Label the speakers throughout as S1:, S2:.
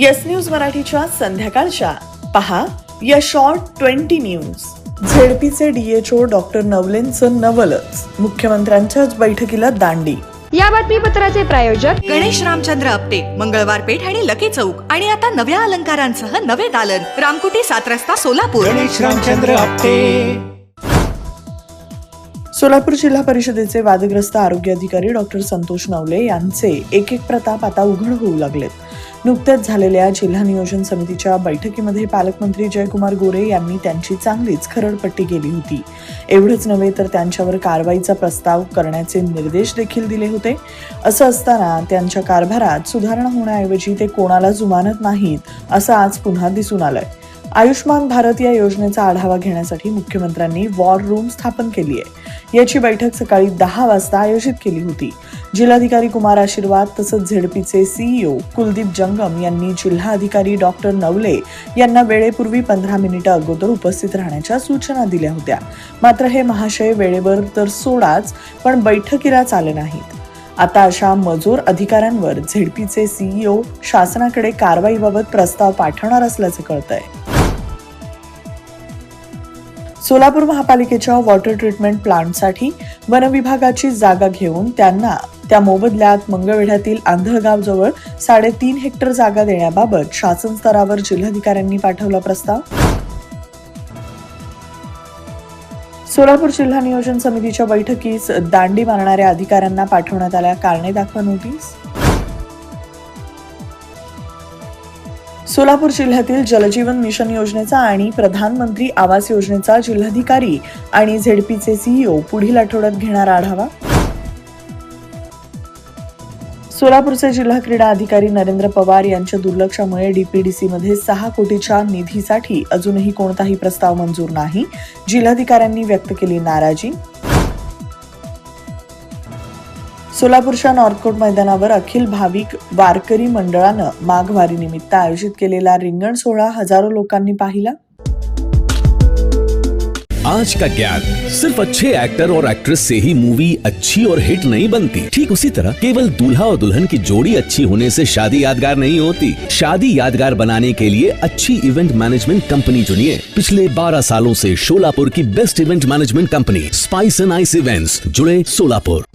S1: Yes news मराठीच्या संध्याकाळच्या. पहा या शॉर्ट ट्वेंटी न्यूज. झेडपीचे डीएचओ डॉक्टर नवलेंचं नवलच. मुख्यमंत्र्यांच्याच बैठकीला दांडी.
S2: या बातमीपत्राचे प्रायोजक
S3: गणेश रामचंद्र आपटे मंगळवार पेठ आणि लकी चौक. आणि आता नव्या अलंकारांसह नवे दालन. रामकुटी सात रस्ता सोलापूर.
S4: गणेश रामचंद्र आपटे.
S1: सोलापूर जिल्हा परिषदेचे वादग्रस्त आरोग्य अधिकारी डॉक्टर संतोष नवले यांचे एक एक प्रताप आता उघड होऊ लागलेत. नुकत्याच झालेल्या जिल्हा नियोजन समितीच्या बैठकीमध्ये पालकमंत्री जयकुमार गोरे यांनी त्यांची चांगलीच खरडपट्टी केली होती. एवढंच नव्हे तर त्यांच्यावर कारवाईचा प्रस्ताव करण्याचे निर्देश देखील दिले होते. असं असताना त्यांच्या कारभारात सुधारणा होण्याऐवजी ते कोणाला जुमानत नाहीत असं आज पुन्हा दिसून आलंय. आयुष्मान भारत या योजनेचा आढावा घेण्यासाठी मुख्यमंत्र्यांनी वॉर रूम स्थापन केली आहे. याची बैठक सकाळी दहा वाजता आयोजित केली होती. जिल्हाधिकारी कुमार आशीर्वाद तसंच झेडपीचे सीईओ कुलदीप जंगम यांनी जिल्हाधिकारी डॉक्टर नवले यांना वेळेपूर्वी पंधरा मिनिटं अगोदर उपस्थित राहण्याच्या सूचना दिल्या होत्या. मात्र हे महाशय वेळेवर तर सोडाच पण बैठकीलाच आले नाहीत. आता अशा मजूर अधिकाऱ्यांवर झेडपीचे सीईओ शासनाकडे कारवाईबाबत प्रस्ताव पाठवणार असल्याचं कळतंय. सोलापूर महापालिकेच्या वॉटर ट्रीटमेंट प्लांटसाठी वनविभागाची जागा घेऊन त्यांना त्या मोबदल्यात मंगळवेढ्यातील आंधळगावजवळ साडेतीन हेक्टर जागा देण्याबाबत शासन स्तरावर जिल्हाधिकाऱ्यांनी पाठवला प्रस्ताव. सोलापूर जिल्हा नियोजन समितीच्या बैठकीस दांडी मारणाऱ्या अधिकाऱ्यांना पाठवण्यात आल्या. कारणे दाखवा नोटीस. सोलापूर जिल्ह्यातील जलजीवन मिशन योजनेचा आणि प्रधानमंत्री आवास योजनेचा जिल्हाधिकारी आणि झेडपीचे सीईओ पुढील आठवड्यात घेणार आढावा? सोलापूरचे जिल्हा क्रीडा अधिकारी नरेंद्र पवार यांच्या दुर्लक्षामुळे डीपीडीसीमध्ये सहा कोटीच्या निधीसाठी अजूनही कोणताही प्रस्ताव मंजूर नाही. जिल्हाधिकाऱ्यांनी व्यक्त केली नाराजी. सोलापूरच्या नॉर्थकोट मैदानावर अखिल भाविक वारकरी मंडळानं माघवारी निमित्त आयोजित केलेला रिंगण सोहळा हजारो लोकांनी पाहिला.
S5: आज का ज्ञान? सिर्फ़ अच्छे एक्टर और एक्ट्रेस से ही मूवी अच्छी और हिट नहीं बनती। ठीक उसी तरह केवल दूल्हा और दुल्हन की जोड़ी अच्छी होने से शादी यादगार नहीं होती। शादी यादगार बनाने के लिए अच्छी इवेंट मैनेजमेंट कंपनी चुनिए। पिछले 12 सालों से शोलापुर की best event management company Spice and Ice events जुड़े सोलापुर।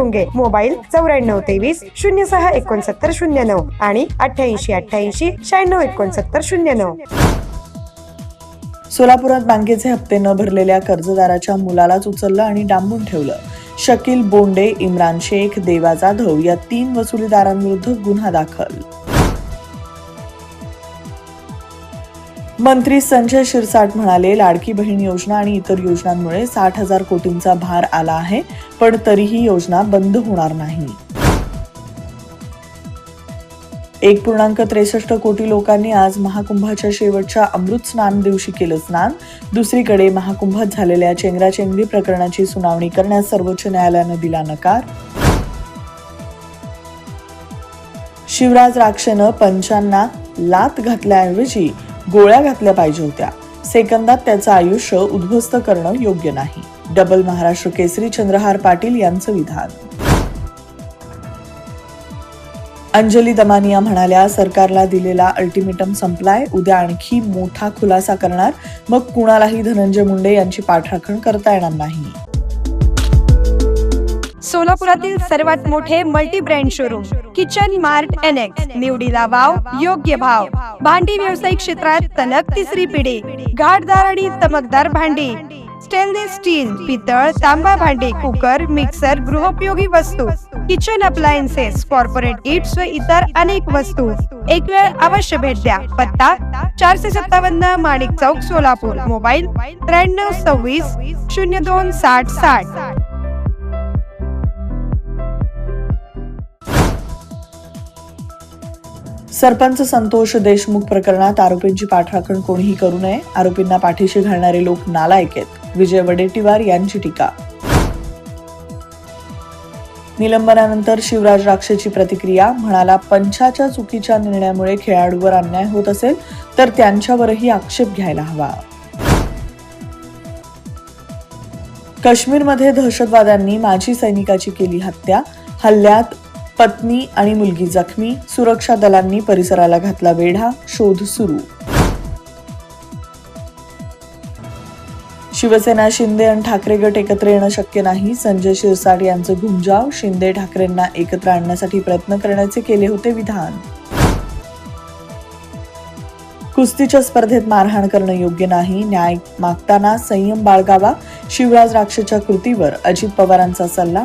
S2: गुंगे मोबाईल चौऱ्याण्णव तेवीस शून्य सहा एकोणसत्तर शून्य नऊ आणि अठ्ठ्याऐंशी अठ्ठ्याऐंशी शहाण्णव एकोणसत्तर शून्य नऊ.
S1: सोलापुरात बँकेचे हप्ते न भरलेल्या कर्जदाराच्या मुलालाच उचललं आणि डांबून ठेवलं. शकील बोंडे इम्रान शेख देवा जाधव या तीन वसुलीदारांविरुद्ध गुन्हा दाखल. मंत्री संजय शिरसाट म्हणाले लाडकी बहीण योजना आणि इतर योजनांमुळे साठ हजार कोटींचा भार आला आहे पण तरीही योजना बंद होणार नाही. एक पूर्णांक त्रेसष्ट कोटी लोकांनी आज महाकुंभाच्या शेवटच्या अमृत स्नान दिवशी केलं स्नान. दुसरीकडे महाकुंभात झालेल्या चेंगराचेंगरी प्रकरणाची सुनावणी करण्यास सर्वोच्च न्यायालयानं दिला नकार. शिवराज राक्षेनं पंचांना लात घातल्याऐवजी गोळ्या घातल्या पाहिजे होत्या. सेकंदात त्याचं आयुष्य उद्ध्वस्त करणं योग्य नाही. डबल महाराष्ट्र केसरी चंद्रहार पाटील यांचं विधान. अंजली दमानिया म्हणाल्या सरकारला दिलेला अल्टिमेटम संपलाय उद्या आणखी मोठा खुलासा करणार. मग कुणालाही धनंजय मुंडे यांची पाठराखण करता येणार नाही.
S2: सोलापुरातील सर्वात मोठे multi brand showroom kitchen mart NX निवडीला वाव योग्य भाव. भांडी व्यावसायिक क्षेत्रात सलग तिसरी पिढी घाटदार आणि चमकदार भांडी स्टेनलेस स्टील पितळ तांबा भांडी कुकर मिक्सर गृहोपयोगी वस्तू किचन अप्लायन्सेस कॉर्पोरेट गिफ्ट व इतर अनेक वस्तू. एक वेळ अवश्य भेट द्या. पत्ता चारशे सत्तावन्न माणिक चौक सोलापूर. मोबाईल त्र्याण्णव सव्वीस शून्य दोन साठ साठ.
S1: सरपंच संतोष देशमुख प्रकरणात आरोपींची पाठराखण कोणीही करू नये. आरोपींना पाठीशी घालणारे लोक नालायक आहेत. विजय वडेट्टीवार यांची टीका. निलंबनानंतर शिवराज राक्षेची प्रतिक्रिया म्हणाला पंचाच्या चुकीच्या निर्णयामुळे खेळाडूवर अन्याय होत असेल तर त्यांच्यावरही आक्षेप घ्यायला हवा. काश्मीरमध्ये दहशतवाद्यांनी माजी सैनिकाची केली हत्या. हल्ल्यात पत्नी आणि मुलगी जखमी सुरक्षा दलांनी परिसराला घातला वेढा शोध सुरू. शिवसेना शिंदे आणि ठाकरे गट एकत्र येणं शक्य नाही. संजय शिरसाट यांचं घुमजाव शिंदे ठाकरेंना एकत्र आणण्यासाठी प्रयत्न करण्याचे केले होते विधान. कुस्तीच्या स्पर्धेत मारहाण करणं योग्य नाही. न्याय मागताना संयम बाळगावा. शिवराज राक्षच्या कृतीवर अजित पवारांचा सल्ला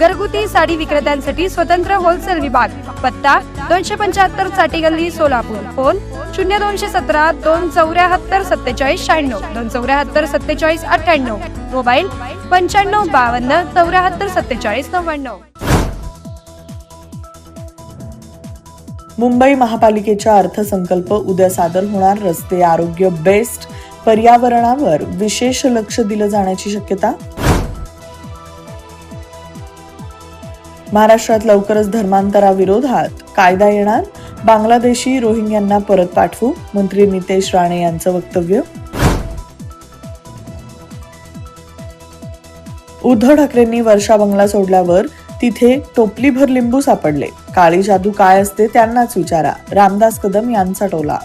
S2: घरगुती साडी विक्रेत्यांसाठी स्वतंत्र होलसेल विभाग. पत्ता दोनशे पंच्याहत्तरसाठी गल्ली सोलापूर. फोन शून्य दोनशे सतरा दोन चौऱ्याहत्तर सत्तेचाळीस शहाण्णव. दोन चौऱ्याहत्तर सत्तेचाळीस अठ्ठ्याण्णव. मोबाईल पंच्याण्णव बावन्न चौऱ्याहत्तर सत्तेचाळीस नव्याण्णव.
S1: मुंबई महापालिकेच्या अर्थसंकल्प उद्या सादर होणार. रस्ते आरोग्य बेस्ट पर्यावरणावर विशेष लक्ष दिलं जाण्याची शक्यता. महाराष्ट्रात लवकरच धर्मांतराविरोधात कायदा येणार? बांगलादेशी रोहिंग्यांना परत पाठवू? मंत्री नितेश राणे यांचं वक्तव्य? उद्धव ठाकरेंनी वर्षा बंगला सोडल्यावर तिथे टोपलीभर लिंबू सापडले. काळी जादू काय असते त्यांनाच विचारा. रामदास कदम यांचा टोला.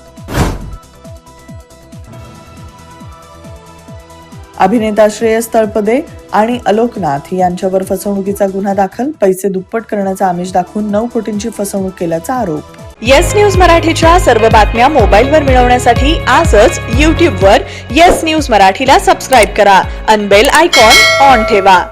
S1: अभिनेता श्रेयस तळपदे आणि अलोकनाथ यांच्यावर फसवणुकीचा गुन्हा दाखल पैसे दुप्पट करण्याचा आमिष दाखवून नऊ कोटींची फसवणूक केल्याचा आरोप.
S4: येस न्यूज मराठीच्या सर्व बातम्या मोबाईलवर मिळवण्यासाठी आजच यूट्यूबवर येस न्यूज मराठीला सबस्क्राईब करा. अनबेल आयकॉन ऑन ठेवा.